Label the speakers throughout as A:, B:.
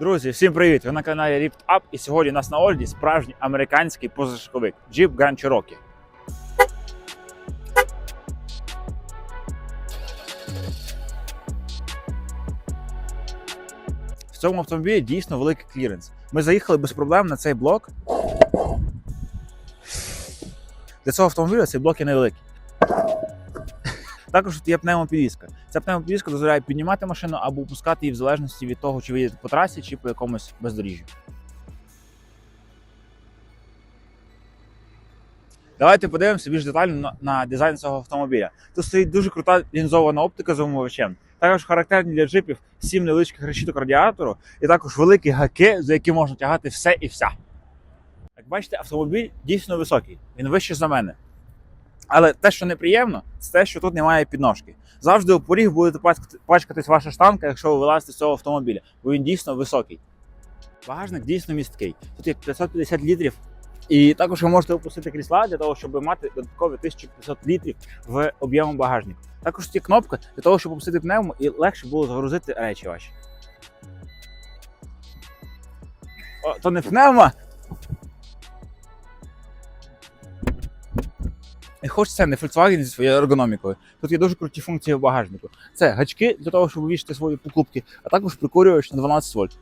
A: Друзі, всім привіт! Ви на каналі Ripped Up і сьогодні у нас на огляді справжній американський позашляховик Jeep Grand Cherokee. В цьому автомобілі дійсно великий кліренс. Ми заїхали без проблем на цей блок. Для цього автомобіля цей блок є невеликий. Також є пневмопідвізка. Ця пневмопідвізка дозволяє піднімати машину або опускати її в залежності від того, чи ви їдете по трасі, чи по якомусь бездоріжжю. Давайте подивимося більш детально на, дизайн цього автомобіля. Тут стоїть дуже крута лінзована оптика з омивачем. Також характерні для джипів сім невеличких решіток радіатору, і також великі гаки, за які можна тягати все і вся. Як бачите, автомобіль дійсно високий, він вищий за мене. Але те, що неприємно, це те, що тут немає підножки. Завжди у поріг буде пачкатись ваша штанка, якщо ви вилазите з цього автомобіля, бо він дійсно високий. Багажник дійсно місткий. Тут є 550 літрів. І також ви можете опустити крісла для того, щоб мати додаткові 1500 літрів в об'єму багажнику. Також тут є кнопка для того, щоб опустити пневму і легше було загрузити речі ваші. О, то не пневма, І хочеться не Volkswagen зі своєю ергономікою. Тут є дуже круті функції в багажнику. Це гачки для того, щоб вивішити свої покупки, а також прикурювач на 12 вольт.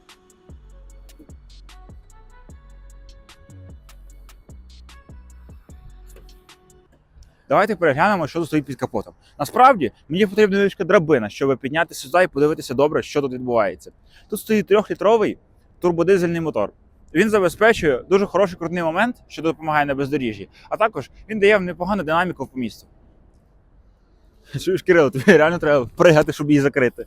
A: Давайте переглянемо, що тут стоїть під капотом. Насправді мені потрібна невеличка драбина, щоб піднятися сюди і подивитися добре, що тут відбувається. Тут стоїть трьохлітровий турбодизельний мотор. Він забезпечує дуже хороший крутний момент, що допомагає на бездоріжжі, а також він дає непогану динаміку по місту. Чуєш, Кирило, тобі реально треба пригати, щоб її закрити.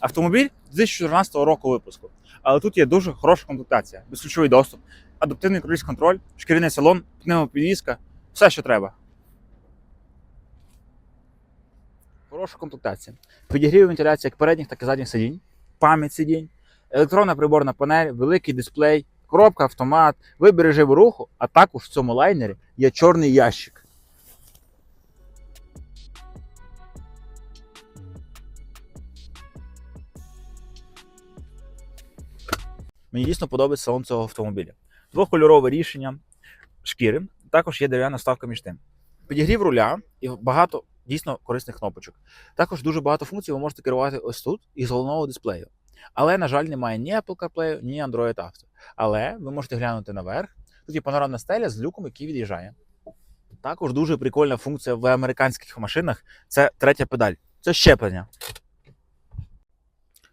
A: Автомобіль 2014 року випуску. Але тут є дуже хороша комплектація, безключовий доступ, адаптивний круїз контроль, шкіряний салон, пневмопідвізка, все, що треба. Хороша комплектація. Підігрів вентиляція як передніх, так і задніх сидінь, пам'ять сидінь, електронна приборна панель, великий дисплей, коробка, автомат, вибір режиму руху, а також в цьому лайнері є чорний ящик. Мені дійсно подобається салон цього автомобіля. Двохкольорове рішення шкіри, також є дерев'яна вставка між тим. Підігрів руля і багато дійсно корисних кнопочок. Також дуже багато функцій ви можете керувати ось тут із головного дисплею. Але, на жаль, немає ні Apple CarPlay, ні Android Auto. Але ви можете глянути наверх. Тут є панорамна стеля з люком, який від'їжджає. Також дуже прикольна функція в американських машинах це третя педаль. Це щеплення.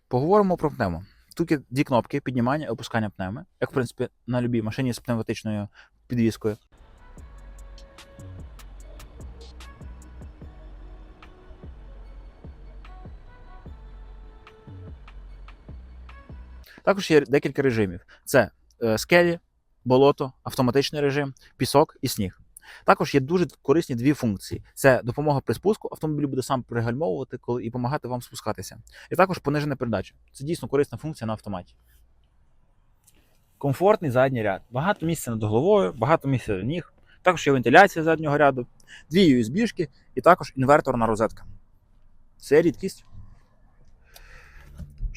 A: Поговоримо про пневмо. Тут є дві кнопки піднімання і опускання пневми, як в принципі на любій машині з пневматичною підвіскою. Також є декілька режимів: це е, скелі, болото, автоматичний режим, пісок і сніг. Також є дуже корисні дві функції: це допомога при спуску, автомобіль буде сам пригальмовувати коли і допомагати вам спускатися. І також понижена передача. Це дійсно корисна функція на автоматі. Комфортний задній ряд. Багато місця над головою, багато місця до ніг. Також є вентиляція заднього ряду, дві USB-шки і також інверторна розетка. Це рідкість.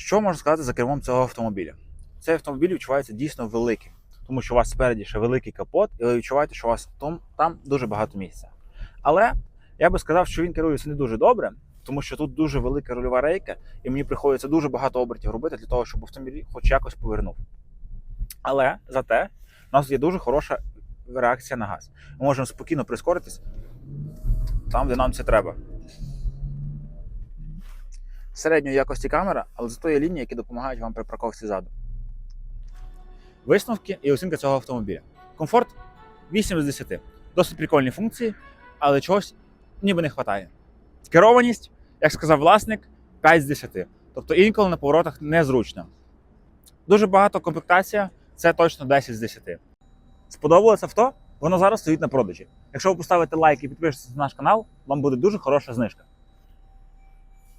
A: Що можна сказати за кермом цього автомобіля? Цей автомобіль відчувається дійсно великим, тому що у вас спереді ще великий капот, і ви відчуваєте, що у вас там, там дуже багато місця. Але я би сказав, що він керується не дуже добре, тому що тут дуже велика рульова рейка, і мені приходиться дуже багато обертів робити для того, щоб автомобіль хоч якось повернув. Але зате у нас є дуже хороша реакція на газ. Ми можемо спокійно прискоритись там, де нам це треба. Середньої якості камера, але зато є лінії, які допомагають вам при парковці ззаду. Висновки і оцінка цього автомобіля. Комфорт 8 з 10. Досить прикольні функції, але чогось ніби не вистачає. Керованість, як сказав власник, 5 з 10. Тобто інколи на поворотах незручно. Дуже багато комплектація це точно 10 з 10. Сподобалось авто? Воно зараз стоїть на продажі. Якщо ви поставите лайк і підпишетесь на наш канал, вам буде дуже хороша знижка.